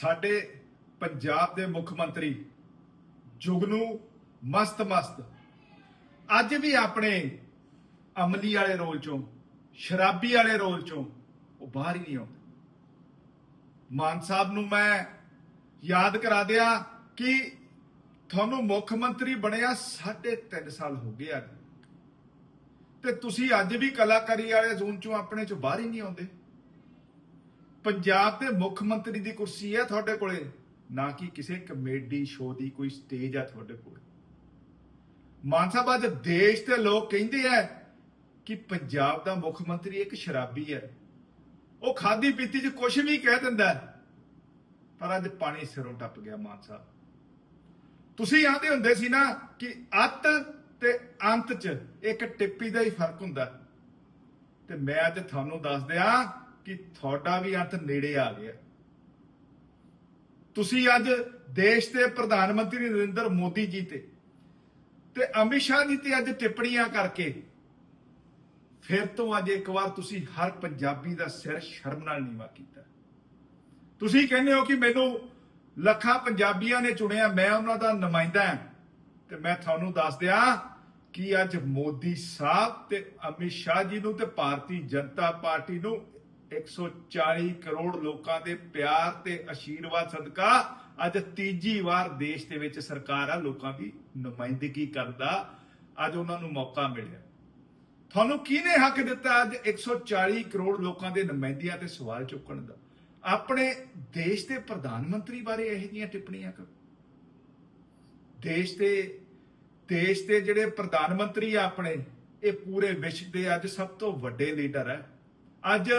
ਸਾਡੇ ਪੰਜਾਬ ਦੇ ਮੁੱਖ ਮੰਤਰੀ ਜੁਗਨੂ ਮਸਤ ਮਸਤ ਅੱਜ ਵੀ ਆਪਣੇ ਅਮਲੀ ਵਾਲੇ ਰੋਲ ਚੋਂ, ਸ਼ਰਾਬੀ ਵਾਲੇ ਰੋਲ ਚੋਂ ਉਹ ਬਾਹਰ ਹੀ ਨਹੀਂ ਆਉਂਦੇ। ਮਾਨ ਸਾਹਿਬ ਨੂੰ ਮੈਂ ਯਾਦ ਕਰਾ ਦਿਆਂ ਕਿ ਤੁਹਾਨੂੰ ਮੁੱਖ ਮੰਤਰੀ ਬਣਿਆ 3.5 ਸਾਲ ਹੋ ਗਏ ਅੱਜ। ਤੇ ਤੁਸੀਂ ਅੱਜ ਵੀ ਕਲਾਕਾਰੀ ਵਾਲੇ ਜ਼ੋਨ ਚੋਂ ਆਪਣੇ ਚੋਂ ਬਾਹਰ ਹੀ ਨਹੀਂ ਆਉਂਦੇ। ਪੰਜਾਬ ਦੇ ਮੁੱਖ ਮੰਤਰੀ ਦੀ ਕੁਰਸੀ ਹੈ ਤੁਹਾਡੇ ਕੋਲੇ। ਨਾ ਕਿ ਕਿਸੇ ਕਮੇਡੀ ਸ਼ੋਅ ਦੀ ਕੋਈ ਸਟੇਜ ਆ ਤੁਹਾਡੇ ਕੋਲੇ। ਮਾਨ ਸਾਹਿਬ, ਅੱਜ ਦੇਸ਼ ਦੇ ਲੋਕ ਕਹਿੰਦੇ ਆ ਕਿ ਪੰਜਾਬ ਦਾ ਮੁੱਖ ਮੰਤਰੀ ਇੱਕ ਸ਼ਰਾਬੀ ਹੈ। ਉਹ ਖਾਦੀ ਪੀਤੀ 'ਚ ਕੁਝ ਵੀ ਕਹਿ ਦਿੰਦਾ ਪਰ ਅੱਜ ਪਾਣੀ ਸਿਰੋਂ ਟੱਪ ਗਿਆ ਮਾਨ ਸਾਹਿਬ। ਤੁਸੀਂ ਆਂਦੇ ਹੁੰਦੇ ਸੀ ਨਾ ਕਿ ਅੱਤ ਤੇ ਅੰਤ 'ਚ ਇੱਕ ਟਿੱਪੀ ਦਾ ਹੀ ਫ਼ਰਕ ਹੁੰਦਾ। ਤੇ ਮੈਂ ਅੱਜ ਤੁਹਾਨੂੰ ਦੱਸ ਦਿਆਂ ਕਿ ਤੁਹਾਡਾ ਵੀ ਅੰਤ ਨੇੜੇ ਆ ਗਿਆ। ਤੁਸੀਂ ਅੱਜ ਦੇਸ਼ ਦੇ ਪ੍ਰਧਾਨ ਮੰਤਰੀ ਨਰਿੰਦਰ ਮੋਦੀ ਜੀ ਤੇ ਤੇ ਅਮਿਤ ਸ਼ਾਹ ਜੀ ਤੇ ਅੱਜ ਟਿੱਪਣੀਆਂ ਕਰਕੇ ਫਿਰ ਤੋਂ ਅੱਜ ਇੱਕ ਵਾਰ ਤੁਸੀਂ ਹਰ ਪੰਜਾਬੀ ਦਾ ਸਿਰ ਸ਼ਰਮ ਨਾਲ ਨੀਵਾ ਕੀਤਾ। ਤੁਸੀਂ ਕਹਿੰਦੇ ਹੋ ਕਿ ਮੈਨੂੰ ਲੱਖਾਂ ਪੰਜਾਬੀਆਂ ਨੇ ਚੁਣਿਆ, ਮੈਂ ਉਹਨਾਂ ਦਾ ਨੁਮਾਇੰਦਾ ਹਾਂ ਤੇ ਮੈਂ ਤੁਹਾਨੂੰ ਦੱਸ ਦਿਆਂ ਕਿ ਅੱਜ ਮੋਦੀ ਸਾਹਿਬ ਤੇ ਅਮਿਤ ਸ਼ਾਹ ਜੀ ਨੂੰ ਤੇ ਭਾਰਤੀ ਜਨਤਾ ਪਾਰਟੀ ਨੂੰ 140 ਕਰੋੜ ਲੋਕਾਂ ਦੇ ਪਿਆਰ ਤੇ ਆਸ਼ੀਰਵਾਦ ਸਦਕਾ ਅੱਜ ਤੀਜੀ ਵਾਰ ਦੇਸ਼ ਦੇ ਵਿੱਚ ਸਰਕਾਰ ਆ, ਲੋਕਾਂ ਦੀ ਨੁਮਾਇੰਦਗੀ ਕਰਦਾ। ਅੱਜ ਉਹਨਾਂ ਨੂੰ ਮੌਕਾ ਮਿਲਿਆ। ਤੁਹਾਨੂੰ ਕਿਹਨੇ ਹੱਕ ਦਿੱਤਾ ਅੱਜ 140 ਕਰੋੜ ਲੋਕਾਂ ਦੇ ਨੁਮਾਇੰਦਿਆਂ ਤੇ ਸਵਾਲ ਚੁੱਕਣ ਦਾ? ਆਪਣੇ ਦੇਸ਼ ਦੇ ਪ੍ਰਧਾਨ ਮੰਤਰੀ ਬਾਰੇ ਇਹੋ ਜਿਹੀਆਂ ਟਿੱਪਣੀਆਂ ਕਰੋ। ਦੇਸ਼ ਦੇ ਦੇਸ਼ ਦੇ ਜਿਹੜੇ ਪ੍ਰਧਾਨ ਮੰਤਰੀ ਆ ਆਪਣੇ, ਇਹ ਪੂਰੇ ਵਿਸ਼ਵ ਦੇ ਅੱਜ ਸਭ ਤੋਂ ਵੱਡੇ ਲੀਡਰ ਹੈ ਅੱਜ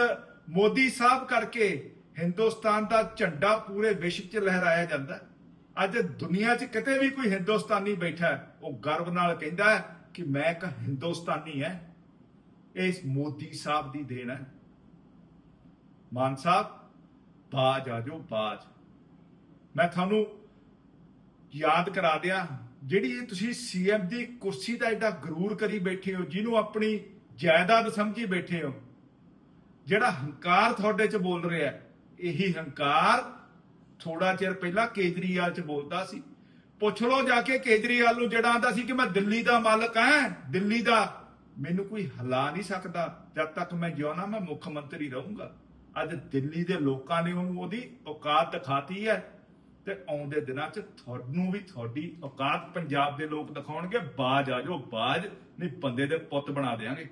ਮੋਦੀ ਸਾਹਿਬ ਕਰਕੇ ਹਿੰਦੁਸਤਾਨ ਦਾ ਝੰਡਾ ਪੂਰੇ ਵਿਸ਼ਵ 'ਚ ਲਹਿਰਾਇਆ ਜਾਂਦਾ ਅੱਜ ਦੁਨੀਆ 'ਚ ਕਿਤੇ ਵੀ ਕੋਈ ਹਿੰਦੁਸਤਾਨੀ ਬੈਠਾ ਉਹ ਗਰਵ ਨਾਲ ਕਹਿੰਦਾ ਹੈ ਕਿ ਮੈਂ ਇੱਕ ਹਿੰਦੁਸਤਾਨੀ ਹੈ। ਇਹ ਇਸ ਮੋਦੀ ਸਾਹਿਬ ਦੀ ਦੇਣ ਹੈ। ਮਾਨ ਸਾਹਿਬ, ਬਾਜ ਆਜੋ ਬਾਜ। ਮੈਂ ਤੁਹਾਨੂੰ ਯਾਦ ਕਰਾ ਦਿਆਂ, ਜਿਹੜੀ ਇਹ ਤੁਸੀਂ ਸੀਐਮ ਦੀ ਕੁਰਸੀ ਦਾ ਐਡਾ ਗਰੂਰ ਕਰੀ ਬੈਠੇ ਹੋ, ਜਿਹਨੂੰ ਆਪਣੀ ਜਾਇਦਾਦ ਸਮਝੀ ਬੈਠੇ ਹੋ ਜਿਹੜਾ ਹੰਕਾਰ ਤੁਹਾਡੇ ਚ ਬੋਲ ਰਿਹਾ ਇਹੀ ਹੰਕਾਰ ਥੋੜਾ ਚਿਰ ਪਹਿਲਾਂ ਕੇਜਰੀਵਾਲ ਚ ਬੋਲਦਾ ਸੀ। ਪੁੱਛ ਲਓ ਜਾ ਕੇ ਕੇਜਰੀਵਾਲ ਨੂੰ ਜਿਹੜਾ ਆਂਦਾ ਸੀ ਕਿ ਮੈਂ ਦਿੱਲੀ ਦਾ ਮਾਲਕ ਹਾਂ, ਦਿੱਲੀ ਦਾ। ਮੈਨੂੰ ਕੋਈ ਹਲਾ ਨਹੀਂ ਸਕਦਾ। ਜਦ ਤੱਕ ਮੈਂ ਜਿਉਣਾ, ਮੈਂ ਮੁੱਖ ਮੰਤਰੀ ਰਹੂੰਗਾ। ਅੱਜ ਦਿੱਲੀ ਦੇ ਲੋਕਾਂ ਨੇ ਉਹਨੂੰ ਉਹਦੀ ਔਕਾਤ ਦਿਖਾਤੀ ਹੈ ਤੇ ਆਉਂਦੇ ਦਿਨਾਂ 'ਚ ਤੁਹਾਨੂੰ ਵੀ ਤੁਹਾਡੀ ਔਕਾਤ ਪੰਜਾਬ ਦੇ ਲੋਕ ਦਿਖਾਉਣਗੇ। ਬਾਜ ਆ ਜਾਓ, ਬਾਜ। ਨਹੀਂ, ਬੰਦੇ ਦੇ ਪੁੱਤ ਬਣਾ ਦੇਾਂਗੇ